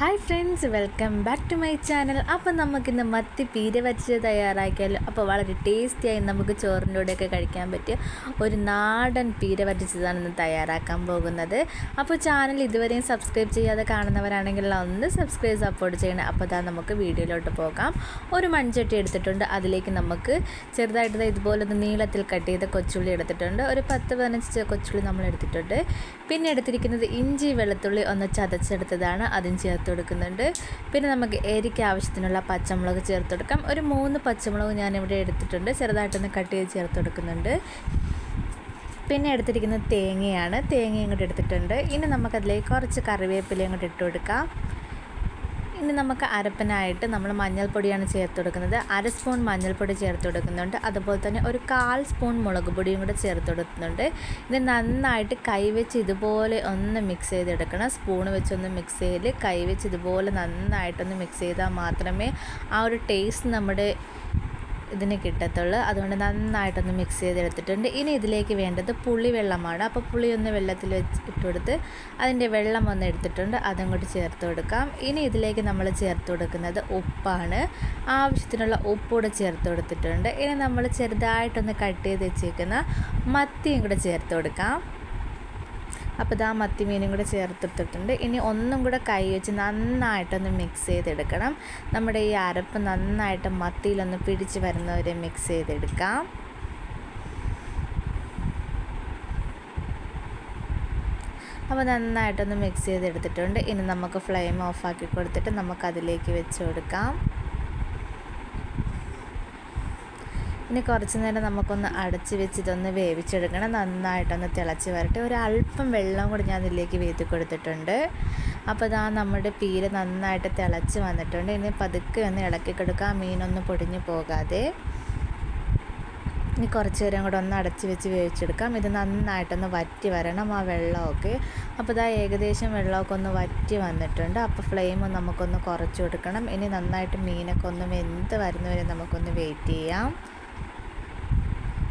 Hi friends welcome back to my channel അപ്പോൾ നമുക്കിന്ന് മത്തി പീര വച്ചത് തയ്യാറാക്കിയാലോ? അപ്പോൾ വളരെ ടേസ്റ്റിയായി നമുക്ക് ചോറിന്റെ കൂടെയൊക്കെ കഴിക്കാൻ പറ്റിയ ഒരു നാടൻ പീര വറ്റിച്ചതാണ് ഇന്ന് തയ്യാറാക്കാൻ പോകുന്നത്. അപ്പോൾ ചാനൽ ഇതുവരെയും സബ്സ്ക്രൈബ് ചെയ്യാതെ കാണുന്നവരാണെങ്കിൽ ഒന്ന് സബ്സ്ക്രൈബ് സപ്പോർട്ട് ചെയ്യണം. അപ്പോൾ അതാ നമുക്ക് വീഡിയോയിലോട്ട് പോകാം. ഒരു മൺചട്ടി എടുത്തിട്ടുണ്ട്. അതിലേക്ക് നമുക്ക് ചെറുതായിട്ട് ഇതുപോലെ ഒന്ന് നീളത്തിൽ കട്ട് ചെയ്ത കൊച്ചുള്ളി എടുത്തിട്ടുണ്ട്. ഒരു പത്ത് പതിനഞ്ച് കൊച്ചുള്ളി നമ്മൾ എടുത്തിട്ടുണ്ട് പിന്നെ എടുത്തിരിക്കുന്നത് ഇഞ്ചി വെളുത്തുള്ളി ഒന്ന് ചതച്ചെടുത്തതാണ്. അതും ചേർത്ത് കൊടുക്കുന്നുണ്ട് പിന്നെ നമുക്ക് എരിക്ക് ആവശ്യത്തിനുള്ള പച്ചമുളക് ചേർത്ത് കൊടുക്കാം ഒരു മൂന്ന് പച്ചമുളക് ഞാനിവിടെ എടുത്തിട്ടുണ്ട്. ചെറുതായിട്ടൊന്ന് കട്ട് ചെയ്ത് ചേർത്ത് കൊടുക്കുന്നുണ്ട് പിന്നെ എടുത്തിരിക്കുന്നത് തേങ്ങയാണ്. തേങ്ങ ഇങ്ങോട്ട് എടുത്തിട്ടുണ്ട്. ഇനി നമുക്കതിലേക്ക് കുറച്ച് കറിവേപ്പില ഇങ്ങോട്ട് ഇട്ട് കൊടുക്കാം. ഇനി നമുക്ക് അരപ്പനായിട്ട് നമ്മൾ മഞ്ഞൾപ്പൊടിയാണ് ചേർത്ത് കൊടുക്കുന്നത് അര സ്പൂൺ മഞ്ഞൾപ്പൊടി ചേർത്ത് കൊടുക്കുന്നുണ്ട് അതുപോലെ തന്നെ ഒരു കാൽ സ്പൂൺ മുളക് പൊടിയും കൂടെ ചേർത്ത് കൊടുക്കുന്നുണ്ട് ഇത് നന്നായിട്ട് കൈവച്ച് ഇതുപോലെ ഒന്ന് മിക്സ് ചെയ്തെടുക്കണം. സ്പൂൺ വെച്ചൊന്ന് മിക്സ് ചെയ്ത് കൈവച്ച് ഇതുപോലെ നന്നായിട്ടൊന്ന് മിക്സ് ചെയ്താൽ മാത്രമേ ആ ഒരു ടേസ്റ്റ് നമ്മുടെ ഇതിന് കിട്ടത്തുള്ളൂ. അതുകൊണ്ട് നന്നായിട്ടൊന്ന് മിക്സ് ചെയ്തെടുത്തിട്ടുണ്ട്. ഇനി ഇതിലേക്ക് വേണ്ടത് പുളി വെള്ളമാണ്. അപ്പോൾ പുളി ഒന്ന് വെള്ളത്തിൽ വെച്ച് ഇട്ടുകൊടുത്ത് അതിന്റെ വെള്ളം ഒന്ന് എടുത്തിട്ടുണ്ട്. അതും കൂടി ചേർത്ത് കൊടുക്കാം. ഇനി ഇതിലേക്ക് നമ്മൾ ചേർത്ത് കൊടുക്കുന്നത് ഉപ്പാണ്. ആവശ്യത്തിനുള്ള ഉപ്പൂടെ ചേർത്ത് കൊടുത്തിട്ടുണ്ട്. ഇനി നമ്മൾ ചെറുതായിട്ടൊന്ന് കട്ട് ചെയ്ത് വെച്ചേക്കുന്ന മത്തിയും കൂടെ ചേർത്ത് കൊടുക്കാം. അപ്പോൾ ഇതാ മത്തി മീനും കൂടെ ചേർത്തിട്ടിട്ടുണ്ട് ഇനി ഒന്നും കൂടെ കൈ വെച്ച് നന്നായിട്ടൊന്ന് മിക്സ് ചെയ്തെടുക്കണം. നമ്മുടെ ഈ അരപ്പ് നന്നായിട്ട് മത്തിയിലൊന്ന് പിടിച്ച് വരുന്നവരെ മിക്സ് ചെയ്തെടുക്കാം. അപ്പോൾ നന്നായിട്ടൊന്ന് മിക്സ് ചെയ്തെടുത്തിട്ടുണ്ട്. ഇനി നമുക്ക് ഫ്ലെയിം ഓഫാക്കി കൊടുത്തിട്ട് നമുക്കതിലേക്ക് വെച്ച് കൊടുക്കാം. ഇനി കുറച്ച് നേരം നമുക്കൊന്ന് അടച്ച് വെച്ചിട്ടൊന്ന് വേവിച്ചെടുക്കണം. നന്നായിട്ടൊന്ന് തിളച്ച് വരട്ടെ. ഒരു അല്പം വെള്ളം കൂടി ഞാൻ ഇതിലേക്ക് വീത്തി കൊടുത്തിട്ടുണ്ട്. അപ്പോൾ ഇതാ നമ്മുടെ പീര് നന്നായിട്ട് തിളച്ച് വന്നിട്ടുണ്ട്. ഇനി പതുക്കെ ഒന്ന് ഇളക്കി കൊടുക്കുക. മീനൊന്നും പൊടിഞ്ഞു പോകാതെ. ഇനി കുറച്ച് നേരം കൂടെ ഒന്ന് അടച്ച് വെച്ച് വേവിച്ചെടുക്കാം. ഇത് നന്നായിട്ടൊന്ന് വറ്റി വരണം ആ വെള്ളമൊക്കെ. അപ്പോൾ ഇതാ ഏകദേശം വെള്ളമൊക്കെ ഒന്ന് വറ്റി വന്നിട്ടുണ്ട്. അപ്പോൾ ഫ്ലെയിം നമുക്കൊന്ന് കുറച്ച് കൊടുക്കണം. ഇനി നന്നായിട്ട് മീനൊക്കെ ഒന്ന് വെന്ത് വരുന്നവരെ നമുക്കൊന്ന് വെയിറ്റ് ചെയ്യാം.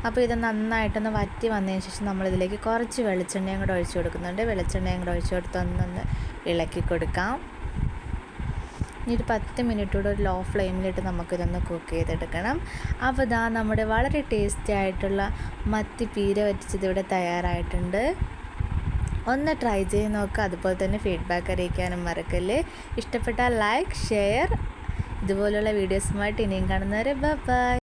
അപ്പോൾ ഇത് നന്നായിട്ടൊന്ന് വറ്റി വന്നതിന് ശേഷം നമ്മളിതിലേക്ക് കുറച്ച് വെളിച്ചെണ്ണയും കൂടെ ഒഴിച്ചു കൊടുക്കുന്നുണ്ട്. വെളിച്ചെണ്ണയും കൂടെ ഒഴിച്ചു കൊടുത്ത് ഒന്നൊന്ന് ഇളക്കി കൊടുക്കാം. ഇനി ഒരു പത്ത് മിനിറ്റ് കൂടെ ഒരു ലോ ഫ്ലെയിമിലിട്ട് നമുക്കിതൊന്ന് കുക്ക് ചെയ്തെടുക്കണം. അപ്പോൾ ഇതാ നമ്മുടെ വളരെ ടേസ്റ്റി ആയിട്ടുള്ള മത്തി പീര വറ്റിച്ചത് ഇവിടെ തയ്യാറായിട്ടുണ്ട്. ഒന്ന് ട്രൈ ചെയ്ത് നോക്കുക അതുപോലെ തന്നെ ഫീഡ്ബാക്ക് അറിയിക്കാനും മറക്കല്ലേ. ഇഷ്ടപ്പെട്ടാൽ ലൈക്ക് ഷെയർ. ഇതുപോലുള്ള വീഡിയോസുമായിട്ട് ഇനിയും കാണുന്നവരെ ബൈ.